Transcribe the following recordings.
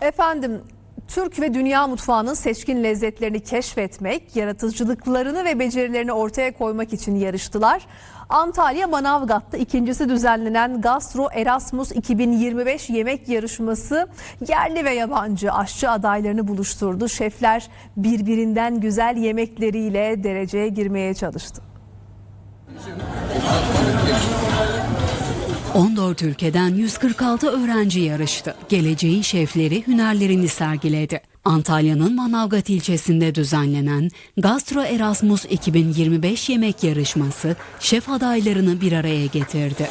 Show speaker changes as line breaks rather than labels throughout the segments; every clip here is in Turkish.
Efendim Türk ve dünya mutfağının seçkin lezzetlerini keşfetmek, yaratıcılıklarını ve becerilerini ortaya koymak için yarıştılar. Antalya Manavgat'ta ikincisi düzenlenen Gastro Erasmus 2025 yemek yarışması yerli ve yabancı aşçı adaylarını buluşturdu. Şefler birbirinden güzel yemekleriyle dereceye girmeye çalıştı.
14 ülkeden 146 öğrenci yarıştı. Geleceğin şefleri hünerlerini sergiledi. Antalya'nın Manavgat ilçesinde düzenlenen Gastro Erasmus 2025 yemek yarışması şef adaylarını bir araya getirdi.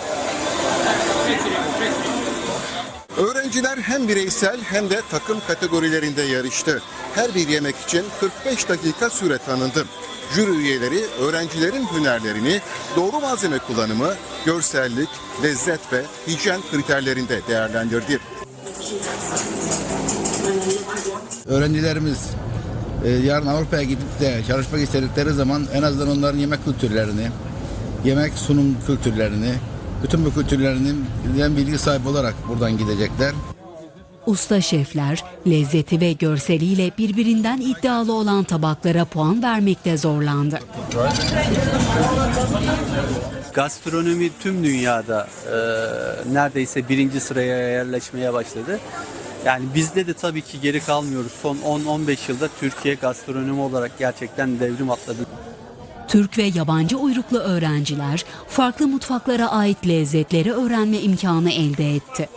Öğrenciler hem bireysel hem de takım kategorilerinde yarıştı. Her bir yemek için 45 dakika süre tanındı. Jüri üyeleri öğrencilerin hünerlerini doğru malzeme kullanımı, görsellik, lezzet ve hijyen kriterlerinde değerlendirdi.
öğrencilerimiz e, yarın Avrupa'ya gidip de çalışmak istedikleri zaman en azından onların yemek kültürlerini, yemek sunum kültürlerini, bütün bu kültürlerinin bilgi sahibi olarak buradan gidecekler.
Usta şefler lezzeti ve görseliyle birbirinden iddialı olan tabaklara puan vermekte zorlandı.
gastronomi tüm dünyada e, neredeyse birinci sıraya yerleşmeye başladı. Yani bizde de tabii ki geri kalmıyoruz. Son 10-15 yılda Türkiye gastronomi olarak gerçekten devrim atladı.
Türk ve yabancı uyruklu öğrenciler farklı mutfaklara ait lezzetleri öğrenme imkanı elde etti.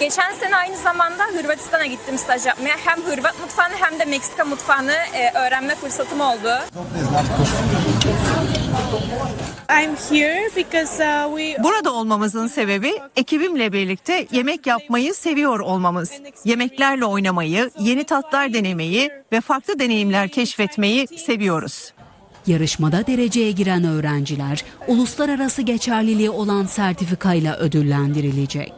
Geçen sene aynı zamanda Hırvatistan'a gittim staj yapmaya. Hem Hırvat mutfağını hem de Meksika mutfağını e, öğrenme fırsatım oldu.
I'm here because uh, we
Burada olmamızın sebebi ekibimle birlikte yemek yapmayı seviyor olmamız. Yemeklerle oynamayı, yeni tatlar denemeyi ve farklı deneyimler keşfetmeyi seviyoruz.
Yarışmada dereceye giren öğrenciler uluslararası geçerliliği olan sertifikayla ödüllendirilecek.